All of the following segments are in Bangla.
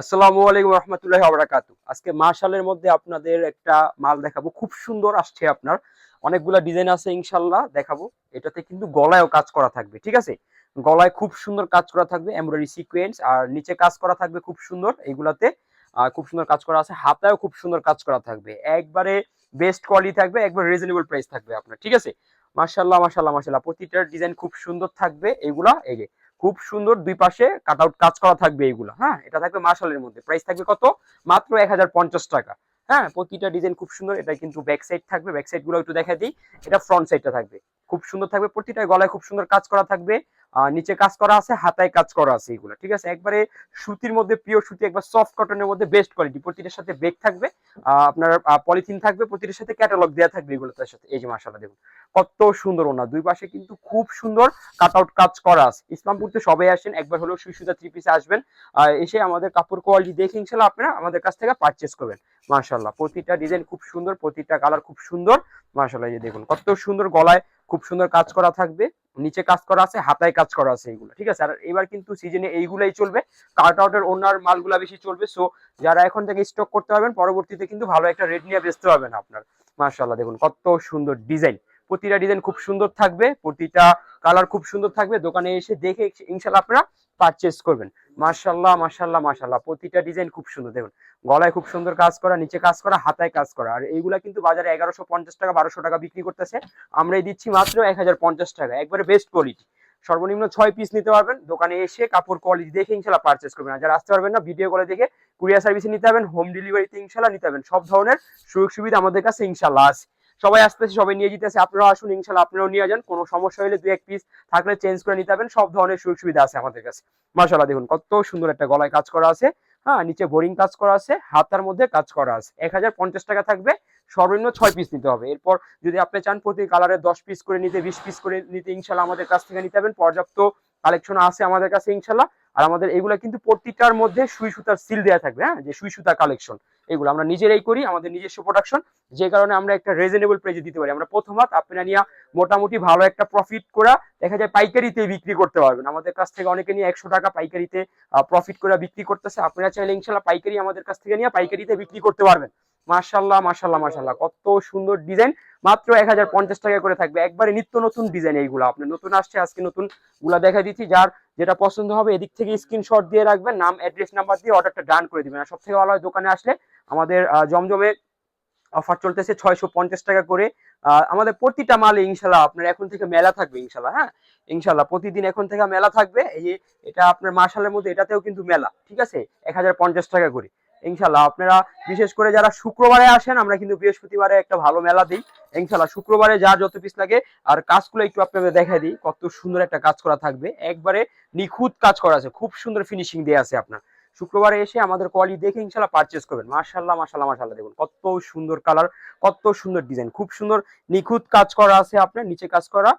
আসসালামু আলাইকুম রহমতুল্লাহ আবরাকাতু আজকে মধ্যে আপনাদের একটা মাল দেখাবো। খুব সুন্দর আসছে আপনার। অনেকগুলা ডিজাইন আছে ইনশাল্লাহ, দেখাবো। এটাতে কিন্তু গলায়ও কাজ করা থাকবে, ঠিক আছে? গলায় খুব সুন্দর কাজ করা থাকবে, এমব্রয়ডারি সিকোয়েন্স, আর নিচে কাজ করা থাকবে খুব সুন্দর এইগুলাতে খুব সুন্দর কাজ করা আছে। হাতায়ও খুব সুন্দর কাজ করা থাকবে। একবারে বেস্ট কোয়ালিটি থাকবে, একবার রিজনেবল প্রাইস থাকবে আপনার, ঠিক আছে? মার্শাল্লাহ মার্শাল্লাহ মার্শাল্লাহ প্রতিটার ডিজাইন খুব সুন্দর থাকবে, এগুলা যে খুব সুন্দর দুই পাশে কাট আউট কাজ করা থাকবে এইগুলো হ্যাঁ? এটা থাকবে মার্শালের মধ্যে। প্রাইস থাকবে কত? মাত্র এক হাজার পঞ্চাশ টাকা হ্যাঁ? প্রতিটা ডিজাইন খুব সুন্দর, এটা কিন্তু ব্যাক সাইড থাকবে ব্যাক সাইডগুলো একটু দেখা দিই। এটা ফ্রন্ট সাইডটা থাকবে। খুব সুন্দর থাকবে প্রতিটা গলায় খুব সুন্দর কাজ করা থাকবে। নিচে কাজ করা আছে, হাতায় কাজ করা আছে এগুলো, ঠিক আছে? একবারে সুতির মধ্যে পিওর সুতি, একবার সফট কটনের মধ্যে বেস্ট কোয়ালিটি প্রতিটার সাথে বেগ থাকবে। আপনার পলিথিন থাকবে, প্রতিটার সাথে ক্যাটালগ দেওয়া থাকবে এগুলো তার সাথে। এই যে মাসালা দেখুন, কত সুন্দর ওনা দুই পাশে কিন্তু খুব সুন্দর কাট আউট কাজ করা আছে। ইসলামপুরতে সবাই আসেন, একবার হলেও সুই সুতা থ্রি পিসে আসবেন। এসে আমাদের কাপড় কোয়ালিটি দেখে ইনশাল্লাহ আপনারা আমাদের কাছ থেকে পারচেস করবেন মার্শাল্লাহ প্রতিটা ডিজাইন খুব সুন্দর, প্রতিটা কালার খুব সুন্দর মার্শাল্লাহ এই দেখুন, কত সুন্দর গলায় খুব সুন্দর কাজ করা থাকবে। নিচে কাজ করা আছে, হাতায় কাজ করা আছে এইগুলো ঠিক আছে? আর এবার কিন্তু সিজনে এইগুলাই চলবে। কার্ট আউটের ওনার মালগুলা বেশি চলবে। সো যারা এখন থেকে স্টক করতে পারবেন, পরবর্তীতে কিন্তু ভালো একটা রেট নিয়ে বেচতে পারবেন আপনার। মার্শাল্লাহ দেখুন কত সুন্দর ডিজাইন প্রতিটা ডিজাইন খুব সুন্দর থাকবে, প্রতিটা কালার খুব সুন্দর থাকবে। দোকানে এসে দেখে ইনশাল্লাহ আপনারা পারচেস করবেন। মার্শাল্লাহ মার্শাল্লাহ মার্শাল্লাহ প্রতিটা ডিজাইন খুব সুন্দর। দেখুন, গলায় খুব সুন্দর কাজ করা, নিচে কাজ করা, হাতায় কাজ করা। আর এইগুলা কিন্তু বাজারে এগারোশো পঞ্চাশ টাকা, বারোশো টাকা বিক্রি করতেছে। আমরা এই দিচ্ছি মাত্র এক হাজার পঞ্চাশ টাকা। একবারে বেস্ট কোয়ালিটি সর্বনিম্ন ছয় পিস নিতে পারবেন। দোকানে এসে কাপড় কোয়ালিটি দেখে ইনশাল্লাহ পারচেস করবেন। যারা আসতে পারবেন না ভিডিও কলে দেখে কুরিয়ার সার্ভিসে নিতে পারবেন হোম ডেলিভারিতে ইনশাল্লাহ নিতে পারবেন। সব ধরনের সুযোগ সুবিধা আমাদের কাছে ইনশাল্লাহ আছে। সবাই আসতেছে, সবাই নিয়ে যেতেছে আপনারা আসুন, ইনশাল্লাহ আপনারাও নিয়ে যান। কোনো সমস্যা হলে দু এক পিস থাকলে চেঞ্জ করে নিতে পারবেন। সব ধরনের সুযোগ সুবিধা আছে আমাদের কাছে। মাশাআল্লাহ, দেখুন কত সুন্দর একটা গলায় কাজ করা আছে। হ্যাঁ নিচে বোরিং কাজ করা আছে, হাতার মধ্যে কাজ করা আছে। এক হাজার পঞ্চাশ টাকা থাকবে, সর্বনিম্ন ছয় পিস নিতে হবে। এরপর যদি আপনি চান প্রতি কালারে দশ পিস করে নিতে, বিশ পিস করে নিতে, ইনশাল্লাহ আমাদের কাছ থেকে নিতে পারবেন। পর্যাপ্ত কালেকশন আছে আমাদের কাছে, ইনশাল্লাহ। আর আমাদের এগুলা কিন্তু প্রতিটার মধ্যে সুই সুতার সিল দেওয়া থাকবে হ্যাঁ যে সুই সুতার কালেকশন এগুলো আমরা নিজেরাই করি, আমাদের নিজস্ব প্রোডাকশন যে কারণে আমরা একটা রিজনেবল প্রাইসে দিতে পারি। আমরা প্রথম হাত আপনারা নিয়ে মোটামুটি ভালো একটা প্রফিট করা, দেখা যায় পাইকারিতে বিক্রি করতে পারবেন। আমাদের কাছ থেকে অনেকে নিয়ে একশো টাকা পাইকারিতে প্রফিট করে বিক্রি করতেছে। আপনারা চাইলে ইনশাল্লাহ পাইকারি আমাদের কাছ থেকে নিয়ে পাইকারিতে বিক্রি করতে পারবেন। মার্শাল্লাহ মার্শাল্লাহ মার্শাল্লাহ কত সুন্দর ডিজাইন। মাত্র এক হাজার পঞ্চাশ টাকা করে থাকবে। একবারে নিত্য নতুন ডিজাইন এইগুলো। আপনি নতুন আসছে, আজকে নতুনগুলা দেখা দিচ্ছি। যার যেটা পছন্দ হবে, এদিক থেকে স্ক্রিনশট দিয়ে রাখবেন, নাম অ্যাড্রেস নাম্বার দিয়ে অর্ডারটা ডান করে দিবেন। আর সব থেকে ভালো দোকানে আসলে আমাদের জমজমে অফার চলতেছে ছয়শো পঞ্চাশ টাকা করে। আমাদের প্রতিটা মালে ইনশাল্লাহ আপনার এখন থেকে মেলা থাকবে ইনশাল্লাহ হ্যাঁ? ইনশাল্লাহ প্রতিদিন এখন থেকে মেলা থাকবে। এই যে, এটা আপনার মার্শালের মধ্যে এটাতেও কিন্তু মেলা, ঠিক আছে? এক হাজার পঞ্চাশ টাকা করে। ইনশাল্লাহ আপনারা বিশেষ করে যারা শুক্রবারে আসেন, আমরা কিন্তু বৃহস্পতিবারে একটা ভালো মেলা দিই। ইনশাল্লাহ শুক্রবারে যার যত পিস লাগে, আর কাজগুলো একটু আপনাদের দেখাই দিই, কত সুন্দর একটা কাজ করা থাকবে। একবারে নিখুঁত কাজ করা আছে, খুব সুন্দর ফিনিশিং দেওয়া আছে আপনার। শুক্রবারে এসে আমাদের কোয়ালিটি দেখে ইনশাল্লাহ পারচেস করবেন। মার্শাল্লাহ মার্শাল্লাহ মার্শাল্লাহ দেখুন, কত সুন্দর কালার কত সুন্দর ডিজাইন খুব সুন্দর নিখুঁত কাজ করা আছে আপনার, নিচে কাজ করা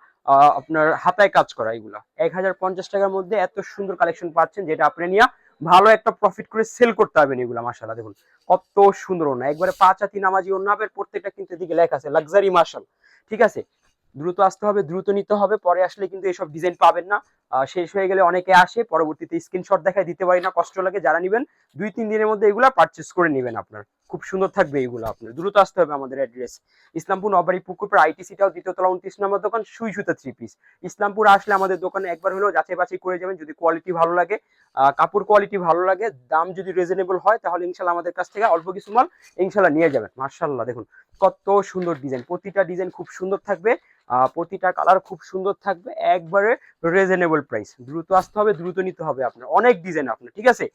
আপনার হাতায় কাজ করা এগুলা। এক হাজার পঞ্চাশ টাকার মধ্যে এত সুন্দর কালেকশন পাচ্ছেন, যেটা আপনি নিয়ে ভালো একটা প্রফিট করে সেল করতে পারবেন এগুলো মার্শাল্লাহ দেখুন। কত সুন্দর ওনা একবারে পাঁচ হাতি নামাজি ওনাবের প্রত্যেকটা কিন্তু এদিকে লেখা আছে লাক্সারি মার্শাল ঠিক আছে? দ্রুত আসতে হবে, দ্রুত নিতে হবে, পরে আসলে কিন্তু এইসব ডিজাইন পাবেন না। শেষ হয়ে গেলে অনেকে আসে, পরবর্তীতে স্ক্রিনশট দেখায়, দিতে পারি না, কষ্ট লাগে, যারা নেবেন দুই তিন দিনের মধ্যে এগুলা পারচেস করে নেবেন আপনার। খুব সুন্দর থাকবে এগুলো আপনার। দ্রুত আসতে হবে আমাদের অ্যাড্রেস ইসলামপুর নবারি পুকুরপুর আইটিসিটাও দ্বিতীয় তলা উনত্রিশ নম্বর দোকান, সুই সুতা থ্রি পিস ইসলামপুর আসলে আমাদের দোকানে একবার হলেও যাচাই বাছাই করে যাবেন, যদি কোয়ালিটি ভালো লাগে। কাপড় কোয়ালিটি ভালো লাগে, দাম যদি রিজনেবল হয়, তাহলে ইনশাল্লাহ আমাদের কাছ থেকে অল্প কিছু মাল ইনশাল্লাহ নিয়ে যাবেন। মার্শাল্লাহ দেখুন কত সুন্দর ডিজাইন প্রতিটা ডিজাইন খুব সুন্দর থাকবে। প্রতিটা কালার খুব সুন্দর থাকবে, একবারে রিজনেবল প্রাইস দ্রুত আসতে হবে, দ্রুত নিতে হবে আপনার। অনেক ডিজাইন আপনার, ঠিক আছে?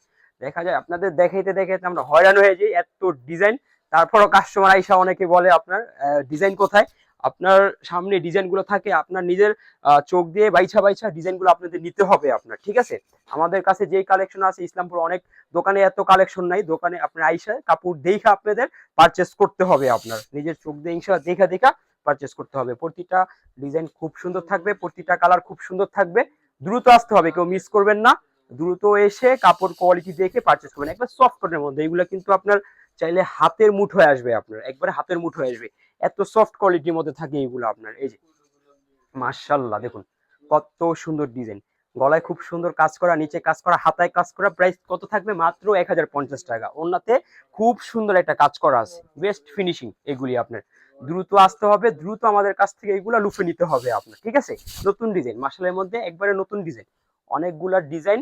দেখা যায়, আপনাদের দেখাইতে দেখাইতে আমরা হয়রান হয়ে যাই এত ডিজাইন তারপরও কাস্টমার আইসা অনেকে বলে, আপনার ডিজাইন কোথায়? আপনার সামনে ডিজাইনগুলো থাকে, আপনার নিজের চোখ দিয়ে বাইছা বাইছা ডিজাইনগুলো আপনাদের নিতে হবে আপনার, ঠিক আছে? আমাদের কাছে যেই কালেকশন আছে, ইসলামপুর অনেক দোকানে এত কালেকশন নাই, দোকানে আপনার আইসা কাপড় দেখা আপনাদের পারচেস করতে হবে আপনার। নিজের চোখ দিয়ে ইনশাল্লাহ দেখা দেখা পারচেস করতে হবে। প্রতিটা ডিজাইন খুব সুন্দর থাকবে, প্রতিটা কালার খুব সুন্দর থাকবে। দ্রুত আসতে হবে, কেউ মিস করবেন না। দ্রুত এসে কাপড় কোয়ালিটি দেখে পারচেস করবেন। একবার সফট কটনের মধ্যে এগুলো কিন্তু আপনার চাইলে হাতের মুঠোয় আসবে আপনার। একবারে হাতের মুঠোয় আসবে। এত সফট কোয়ালিটির মধ্যে থাকে এগুলো আপনার। এই যে মার্শাল্লাহ দেখুন কত সুন্দর ডিজাইন গলায় খুব সুন্দর কাজ করা, নিচে কাজ করা, হাতায় কাজ করা প্রাইস কত থাকবে? মাত্র এক হাজার পঞ্চাশ টাকা। ওনাতে খুব সুন্দর একটা কাজ করা আছে। বেস্ট ফিনিশিং এগুলি আপনার। দ্রুত আসতে হবে, দ্রুত আমাদের কাছ থেকে এগুলা লুফে নিতে হবে আপনার। ঠিক আছে? নতুন ডিজাইন মাসালের মধ্যে একবারে নতুন ডিজাইন অনেকগুলা ডিজাইন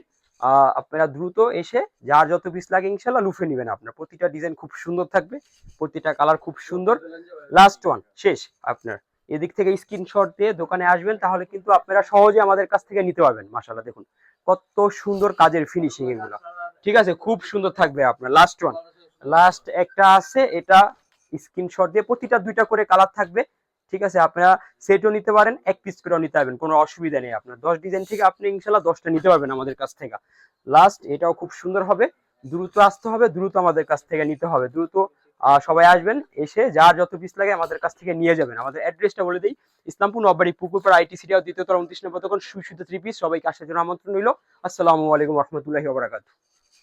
আপনারা দ্রুত এসে যার যত পিস লাগে ইনশাল্লাহ লুফে নেবেন আপনার। প্রতিটা ডিজাইন খুব সুন্দর থাকবে, প্রতিটা কালার খুব সুন্দর। লাস্ট ওয়ান শেষ, আপনার। এদিক থেকে স্ক্রিনশট দিয়ে দোকানে আসবেন, তাহলে কিন্তু আপনারা সহজে আমাদের কাছ থেকে নিতে পারবেন মাসাল্লাহ দেখুন। কত সুন্দর কাজের ফিনিশিং এগুলো। ঠিক আছে, খুব সুন্দর থাকবে আপনার। লাস্ট ওয়ান লাস্ট একটা আছে, এটা স্ক্রিনশট দিয়ে প্রতিটা দুইটা করে কালার থাকবে। ঠিক আছে? আপনারা সেটও নিতে পারেন, এক পিস করেও নিতে পারবেন, কোনো অসুবিধা নেই আপনার। দশ ডিজাইন থেকে আপনি ইনশাল্লাহ দশটা নিতে পারবেন আমাদের কাছ থেকে। লাস্ট এটাও খুব সুন্দর হবে। দ্রুত আসতে হবে, দ্রুত আমাদের কাছ থেকে নিতে হবে। দ্রুত সবাই আসবেন, এসে যার যত পিস লাগে আমাদের কাছ থেকে নিয়ে যাবেন। আমাদের অ্যাড্রেসটা বলে দিই, ইসলামপুর নববাড়ি পুকুরপাড়া আইটি সিটি দ্বিতীয় তলা উনত্রিশ নম্বর দোকান সুশীত থ্রি পিস সবাইকে আসার জন্য আমন্ত্রণ রইল। আসসালামু আলাইকুম রহমতুল্লাহি ওবরাকাতু